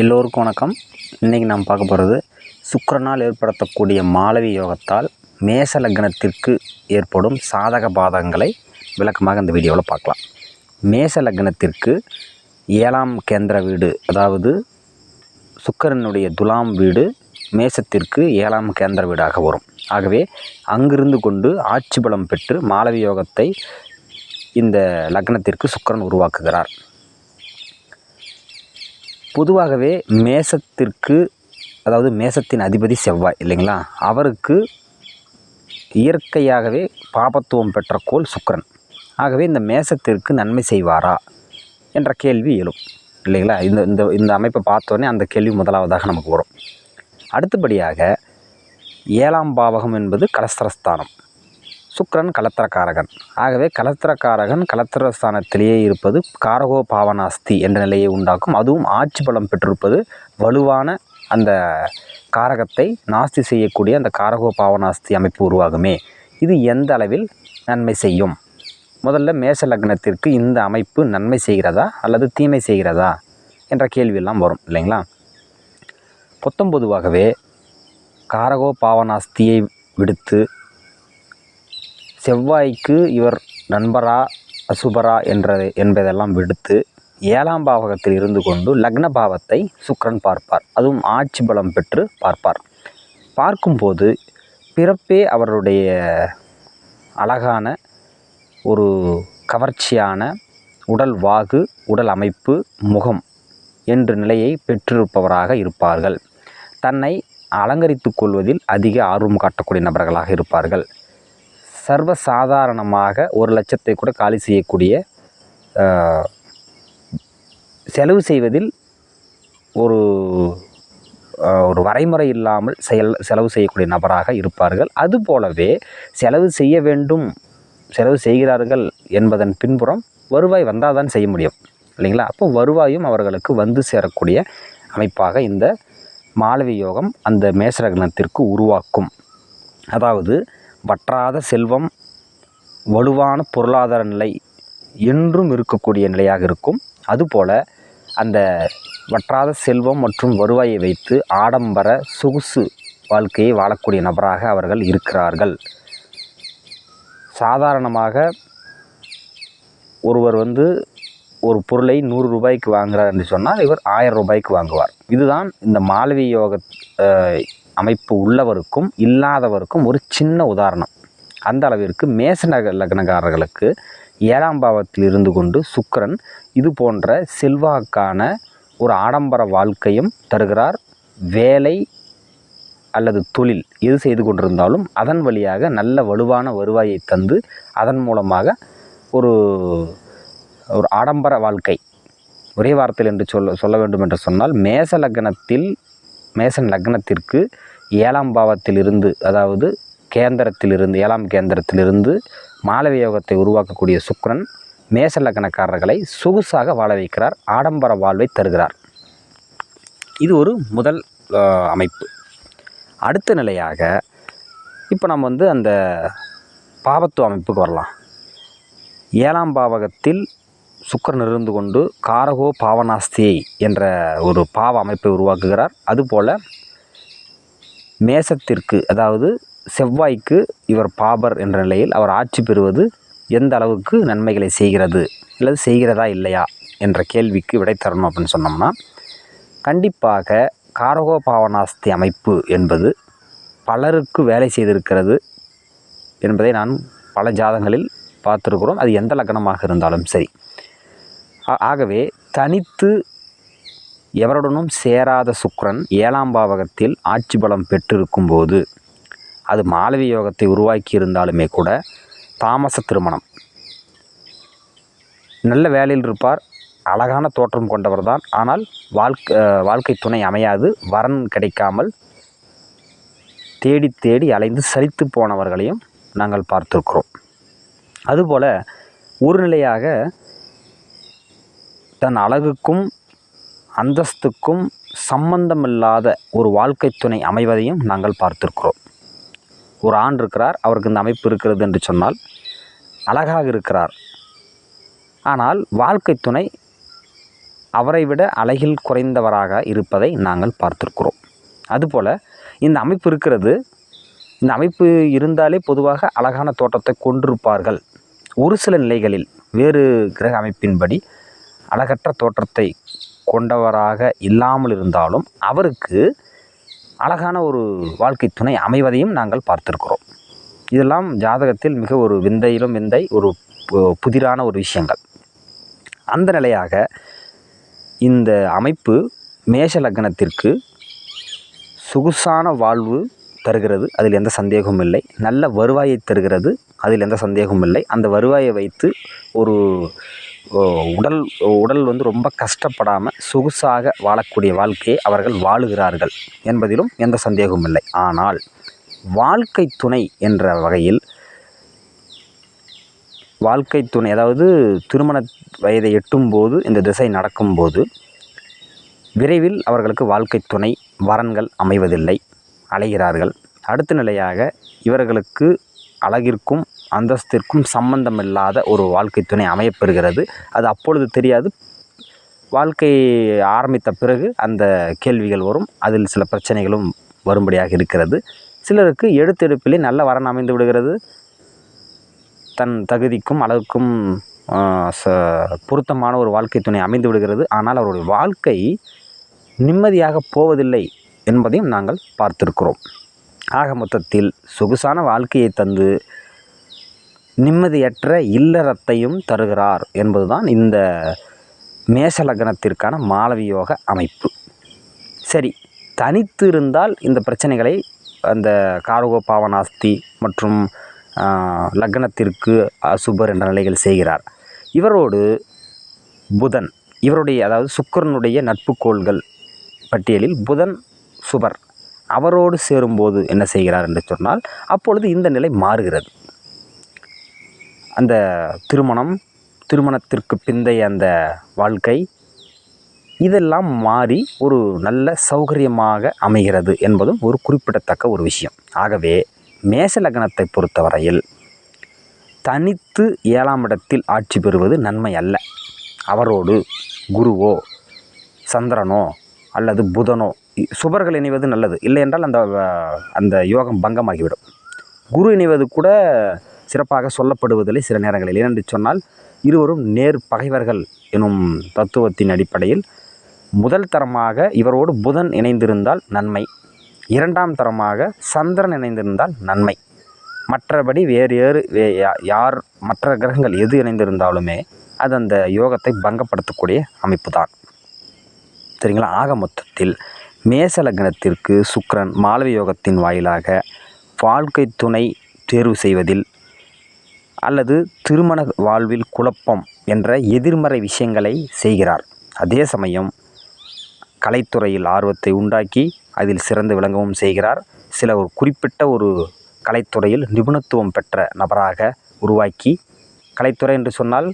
எல்லோருக்கும் வணக்கம். இன்றைக்கி நாம் பார்க்க போகிறது சுக்கரனால் ஏற்படுத்தக்கூடிய மாலவி யோகத்தால் மேச லக்னத்திற்கு ஏற்படும் சாதக பாதகங்களை விளக்கமாக இந்த வீடியோவில் பார்க்கலாம். மேச லக்னத்திற்கு ஏழாம் கேந்திர வீடு அதாவது சுக்கரனுடைய துலாம் வீடு மேசத்திற்கு ஏழாம் கேந்திர வீடாக வரும். ஆகவே அங்கிருந்து கொண்டு ஆட்சி பலம் பெற்று மாலவி யோகத்தை இந்த லக்னத்திற்கு சுக்கரன் உருவாக்குகிறார். பொதுவாகவே மேசத்திற்கு அதாவது மேசத்தின் அதிபதி செவ்வாய் இல்லைங்களா? அவருக்கு இயற்கையாகவே பாபத்துவம் பெற்ற கோள் சுக்கிரன். ஆகவே இந்த மேசத்திற்கு நன்மை செய்வாரா என்ற கேள்வி எழும் இல்லைங்களா? இந்த இந்த இந்த அமைப்பை பார்த்தோன்னே அந்த கேள்வி முதலாவதாக நமக்கு வரும். அடுத்தபடியாக ஏழாம் பாவகம் என்பது கலஸ்தரஸ்தானம். சுக்கிரன் கலத்திரக்காரகன். ஆகவே கலத்திரக்காரகன் கலத்திரஸ்தானத்திலேயே இருப்பது காரகோ பாவனாஸ்தி என்ற நிலையை உண்டாக்கும். அதுவும் ஆட்சி பலம் பெற்றிருப்பது வலுவான அந்த காரகத்தை நாஸ்தி செய்யக்கூடிய அந்த காரகோ பாவனாஸ்தி அமைப்பு உருவாகுமே. இது எந்த அளவில் நன்மை செய்யும்? முதல்ல மேச லக்னத்திற்கு இந்த அமைப்பு நன்மை செய்கிறதா அல்லது தீமை செய்கிறதா என்ற கேள்வியெல்லாம் வரும் இல்லைங்களா? பொத்தம் பொதுவாகவே காரகோ பாவனாஸ்தியை விடுத்து செவ்வாய்க்கு இவர் நண்பரா அசுபரா என்ற என்பதெல்லாம் விடுத்து ஏழாம் பாவகத்தில் இருந்து கொண்டு லக்ன பாவத்தை சுக்கிரன் பார்ப்பார். அதுவும் ஆட்சி பலம் பெற்று பார்ப்பார். பார்க்கும்போது பிறப்பே அவருடைய அழகான ஒரு கவர்ச்சியான உடல் வாகு உடல் அமைப்பு முகம் என்ற நிலையை பெற்றிருப்பவராக இருப்பார்கள். தன்னை அலங்கரித்துக் கொள்வதில் அதிக ஆர்வம் காட்டக்கூடிய நபர்களாக இருப்பார்கள். சர்வ சாதாரணமாக ஒரு லட்சத்தை கூட காலி செய்யக்கூடிய செலவு செய்வதில் ஒரு ஒரு வரைமுறை இல்லாமல் செயல் செலவு செய்யக்கூடிய நபராக இருப்பார்கள். அதுபோலவே செலவு செய்ய வேண்டும் செலவு செய்கிறார்கள் என்பதன் பின்புறம் வருவாய் வந்தால் தான் செய்ய முடியும் இல்லைங்களா? அப்போ வருவாயும் அவர்களுக்கு வந்து சேரக்கூடிய அமைப்பாக இந்த மாளவி யோகம் அந்த மேசரகணத்திற்கு உருவாக்கும். அதாவது வற்றாத செல்வம் வலுவான பொருளாதார நிலை என்றும் இருக்கக்கூடிய நிலையாக இருக்கும். அதுபோல் அந்த வற்றாத செல்வம் மற்றும் வருவாயை வைத்து ஆடம்பர சொகுசு வாழ்க்கையை வாழக்கூடிய நபராக அவர்கள் இருக்கிறார்கள். சாதாரணமாக ஒருவர் வந்து ஒரு பொருளை நூறு ரூபாய்க்கு வாங்குகிறார் என்று சொன்னால் இவர் ஆயிரம் ரூபாய்க்கு வாங்குவார். இதுதான் இந்த மாலவி யோக அமைப்பு உள்ளவருக்கும் இல்லாதவருக்கும் ஒரு சின்ன உதாரணம். அந்த அளவிற்கு மேசநக லக்னக்காரர்களுக்கு ஏழாம் பாவத்தில் இருந்து கொண்டு சுக்கரன் இது போன்ற செல்வாக்கான ஒரு ஆடம்பர வாழ்க்கையும் தருகிறார். வேலை அல்லது தொழில் எது செய்து கொண்டிருந்தாலும் அதன் வழியாக நல்ல வலுவான வருவாயை தந்து அதன் மூலமாக ஒரு ஒரு ஆடம்பர வாழ்க்கை. ஒரே வார்த்தையில் என்று சொல்ல சொல்ல வேண்டும் என்று சொன்னால் மேச லக்னத்தில் மேசன் லக்னத்திற்கு ஏழாம் பாவத்தில் இருந்து அதாவது கேந்திரத்திலிருந்து ஏழாம் கேந்திரத்திலிருந்து மாலவியோகத்தை உருவாக்கக்கூடிய சுக்ரன் மேச லக்னக்காரர்களை சொகுசாக வாழ வைக்கிறார் ஆடம்பர வாழ்வை தருகிறார். இது ஒரு முதல் அமைப்பு. அடுத்த நிலையாக இப்போ நம்ம வந்து அந்த பாவத்துவ அமைப்புக்கு வரலாம். ஏழாம் பாவகத்தில் சுக்கரன் இருந்து கொண்டு காரகோ பாவனாஸ்தி என்ற ஒரு பாவ அமைப்பை உருவாக்குகிறார். அதுபோல் மேசத்திற்கு அதாவது செவ்வாய்க்கு இவர் பாபர் என்ற நிலையில் அவர் ஆட்சி பெறுவது எந்த அளவுக்கு நன்மைகளை செய்கிறது அல்லது செய்கிறதா இல்லையா என்ற கேள்விக்கு விடை தரணும் அப்படின்னு சொன்னோம்னா கண்டிப்பாக காரகோ பாவனாஸ்தி அமைப்பு என்பது பலருக்கு வேலை செய்திருக்கிறது என்பதை நான் பல ஜாதங்களில் பார்த்துருக்கிறோம். அது எந்த லக்னமாக இருந்தாலும் சரி. ஆகவே தனித்து எவருடனும் சேராத சுக்ரன் ஏழாம் பாவகத்தில் ஆட்சி பலம் பெற்றிருக்கும் போது அது மாலவி யோகத்தை உருவாக்கி இருந்தாலுமே கூட தாமச திருமணம். நல்ல வேலையில் இருப்பார் அழகான தோற்றம் கொண்டவர் தான். ஆனால் வாழ்க்கை வாழ்க்கை துணை அமையாது வரன் கிடைக்காமல் தேடி தேடி அலைந்து சலித்து போனவர்களையும் நாங்கள் பார்த்திருக்கிறோம். அதுபோல் ஒரு நிலையாக தன் அழகுக்கும் அந்தஸ்துக்கும் சம்பந்தமில்லாத ஒரு வாழ்க்கை துணை அமைவதையும் நாங்கள் பார்த்திருக்கிறோம். ஒரு ஆண் இருக்கிறார் அவருக்கு இந்த அமைப்பு இருக்கிறது என்று சொன்னால் அழகாக இருக்கிறார். ஆனால் வாழ்க்கை துணை அவரை விட அழகில் குறைந்தவராக இருப்பதை நாங்கள் பார்த்திருக்கிறோம். அதுபோல் இந்த அமைப்பு இருக்கிறது இந்த அமைப்பு இருந்தாலே பொதுவாக அழகான தோற்றத்தை கொண்டிருப்பார்கள். ஒரு சில நிலைகளில் வேறு கிரக அமைப்பின்படி அழகற்ற தோற்றத்தை கொண்டவராக இல்லாமல் இருந்தாலும் அவருக்கு அழகான ஒரு வாழ்க்கை துணை அமைவதையும் நாங்கள் பார்த்திருக்கிறோம். இதெல்லாம் ஜாதகத்தில் மிக ஒரு விந்தையிலும் விந்தை ஒரு புதிரான ஒரு விஷயங்கள். அந்த நிலையாக இந்த அமைப்பு மேஷ லக்னத்திற்கு சொகுசான வாழ்வு தருகிறது அதில் எந்த சந்தேகமும் இல்லை. நல்ல வருவாயை தருகிறது அதில் எந்த சந்தேகமும் இல்லை. அந்த வருவாயை வைத்து ஒரு உடல் உடல் வந்து ரொம்ப கஷ்டப்படாமல் சொகுசாக வாழக்கூடிய வாழ்க்கையை அவர்கள் வாழுகிறார்கள் என்பதிலும் எந்த சந்தேகமும் இல்லை. ஆனால் வாழ்க்கை துணை என்ற வகையில் வாழ்க்கை துணை அதாவது திருமண வயதை எட்டும்போது இந்த திசை நடக்கும்போது விரைவில் அவர்களுக்கு வாழ்க்கை துணை வரன்கள் அமைவதில்லை. அலைகிறார்கள். அடுத்த நிலையாக இவர்களுக்கு அழகிற்கும் அந்தஸ்திற்கும் சம்பந்தமில்லாத ஒரு வாழ்க்கை துணை அமையப்பெறுகிறது. அது அப்பொழுது தெரியாது. வாழ்க்கை ஆரம்பித்த பிறகு அந்த கேள்விகள் வரும். அதில் சில பிரச்சனைகளும் வரும்படியாக இருக்கிறது. சிலருக்கு எடுத்தெடுப்பிலே நல்ல வரன் அமைந்து விடுகிறது. தன் தகுதிக்கும் அளவுக்கும் ச- பொருத்தமான ஒரு வாழ்க்கை துணை அமைந்து விடுகிறது. ஆனால் அவருடைய வாழ்க்கை நிம்மதியாக போவதில்லை. என்பதையும் நாங்கள் பார்த்திருக்கிறோம். ஆக மொத்தத்தில் சொகுசான வாழ்க்கையை தந்து நிம்மதியற்ற இல்லறத்தையும் தருகிறார் என்பதுதான் இந்த மேஷ லக்னத்திற்கான மாலவியோக அமைப்பு. சரி தனித்து இருந்தால் இந்த பிரச்சனைகளை அந்த காரகோ பாவனாஸ்தி மற்றும் லக்னத்திற்கு அசுபர் என்ற நிலைகள் செய்கிறார். இவரோடு புதன் இவருடைய அதாவது சுக்கிரனுடைய நட்புக்கோள்கள் பட்டியலில் புதன் சுவர். அவரோடு சேரும்போது என்ன செய்கிறார் என்று சொன்னால் அப்பொழுது இந்த நிலை மாறுகிறது. அந்த திருமணம் திருமணத்திற்கு பிந்தைய அந்த வாழ்க்கை இதெல்லாம் மாறி ஒரு நல்ல சௌகரியமாக அமைகிறது என்பதும் ஒரு குறிப்பிடத்தக்க ஒரு விஷயம். ஆகவே மேச லக்னத்தை பொறுத்தவரையில் தனித்து ஏழாம் இடத்தில் ஆட்சி பெறுவது நன்மை அல்ல. அவரோடு குருவோ சந்திரனோ அல்லது புதனோ சுபர்கள் இணைவது நல்லது. இல்லை என்றால் அந்த அந்த யோகம் பங்கமாகிவிடும். குரு இணைவது கூட சிறப்பாக சொல்லப்படுவதில்லை சில நேரங்களில். ஏனென்று சொன்னால் இருவரும் நேர் பகைவர்கள் எனும் தத்துவத்தின் அடிப்படையில் முதல் தரமாக இவரோடு புதன் இணைந்திருந்தால் நன்மை. இரண்டாம் தரமாக சந்திரன் இணைந்திருந்தால் நன்மை. மற்றபடி வேறு ஏறு வே யா- யார் மற்ற கிரகங்கள் எது இணைந்திருந்தாலுமே அது அந்த யோகத்தை பங்கப்படுத்தக்கூடிய அமைப்பு தான் சரிங்களா? ஆக மொத்தத்தில் மேச லக்னத்திற்கு சுக்ரன் மாளவி யோகத்தின் வாயிலாக வாழ்க்கை துணை தேர்வு செய்வதில் அல்லது திருமண வாழ்வில் குழப்பம் என்ற எதிர்மறை விஷயங்களை செய்கிறார். அதே சமயம் கலைத்துறையில் ஆர்வத்தை உண்டாக்கி அதில் சிறந்து விளங்கவும் செய்கிறார். சில ஒரு குறிப்பிட்ட ஒரு கலைத்துறையில் நிபுணத்துவம் பெற்ற நபராக உருவாக்கி கலைத்துறை என்று சொன்னால்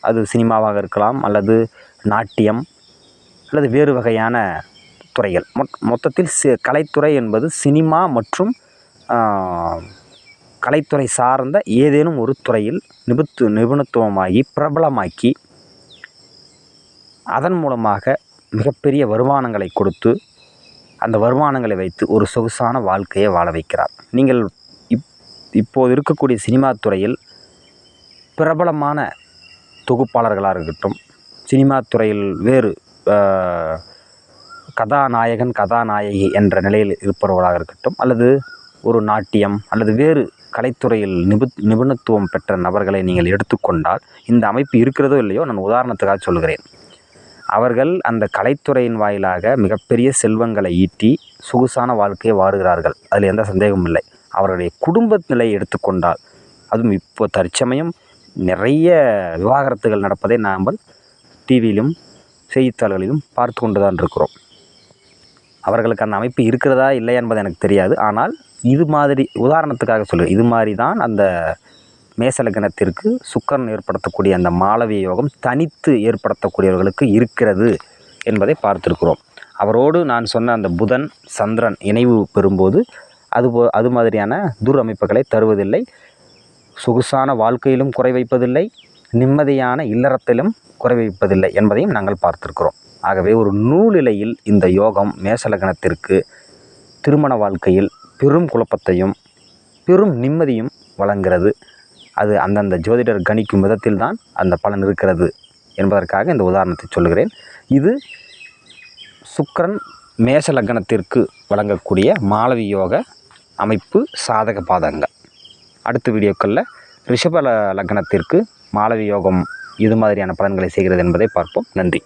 அது சினிமாவாக இருக்கலாம் அல்லது நாட்டியம் அல்லது வேறு வகையான துறைகள் மொத் மொத்தத்தில் சி கலைத்துறை என்பது சினிமா மற்றும் கலைத்துறை சார்ந்த ஏதேனும் ஒரு துறையில் நிபுத்து நிபுணத்துவமாகி பிரபலமாக்கி அதன் மூலமாக மிகப்பெரிய வருமானங்களை கொடுத்து அந்த வருமானங்களை வைத்து ஒரு சொகுசான வாழ்க்கையை வாழ வைக்கிறார். நீங்கள் இப் இப்போது இருக்கக்கூடிய சினிமா துறையில் பிரபலமான தொகுப்பாளர்களாக இருக்கட்டும் சினிமா துறையில் வேறு கதாநாயகன் கதாநாயகி என்ற நிலையில் இருப்பவர்களாக இருக்கட்டும் அல்லது ஒரு நாட்டியம் அல்லது வேறு கலைத்துறையில் நிபு நிபுணத்துவம் பெற்ற நபர்களை நீங்கள் எடுத்துக்கொண்டால் இந்த அமைப்பு இருக்கிறதோ இல்லையோ நான் உதாரணத்துக்காக சொல்கிறேன். அவர்கள் அந்த கலைத்துறையின் வாயிலாக மிகப்பெரிய செல்வங்களை ஈட்டி சொகுசான வாழ்க்கையை வாடுகிறார்கள் அதில் எந்த சந்தேகமும் இல்லை. அவர்களுடைய குடும்ப நிலையை எடுத்துக்கொண்டால் அதுவும் இப்போ தற்சமயம் நிறைய விவாகரத்துகள் நடப்பதை நாம் டிவியிலும் செய்தித்தாள்களிலும் பார்த்து கொண்டு தான் இருக்கிறோம். அவர்களுக்கு அந்த அமைப்பு இருக்கிறதா இல்லையா என்பது எனக்கு தெரியாது. ஆனால் இது மாதிரி உதாரணத்துக்காக சொல்லு இது மாதிரி தான் அந்த மேசலக்கணத்திற்கு சுக்கரன் ஏற்படுத்தக்கூடிய அந்த மாளவிய யோகம் தனித்து ஏற்படுத்தக்கூடியவர்களுக்கு இருக்கிறது என்பதை பார்த்திருக்கிறோம். அவரோடு நான் சொன்ன அந்த புதன் சந்திரன் இணைவு பெறும்போது அது போ அது மாதிரியான துர் அமைப்புகளை தருவதில்லை. சொகுசான வாழ்க்கையிலும் குறை வைப்பதில்லை. நிம்மதியான இல்லறத்திலும் குறை வைப்பதில்லை என்பதையும் நாங்கள் பார்த்திருக்கிறோம். ஆகவே ஒரு நூலிலையில் இந்த யோகம் மேசலகணத்திற்கு திருமண வாழ்க்கையில் பெரும் குழப்பத்தையும் பெரும் நிம்மதியும் வழங்குகிறது. அது அந்தந்த ஜோதிடர் கணிக்கும் விதத்தில் தான் அந்த பலன் இருக்கிறது என்பதற்காக இந்த உதாரணத்தை சொல்கிறேன் இது சுக்கரன் மேஷ லக்னத்திற்கு வழங்கக்கூடிய மாலவி யோக அமைப்பு சாதக பாதங்கள் அடுத்த வீடியோக்களில் ரிஷப லக்னத்திற்கு மாலவி யோகம் இது மாதிரியான பலன்களை செய்கிறது என்பதை பார்ப்போம். நன்றி.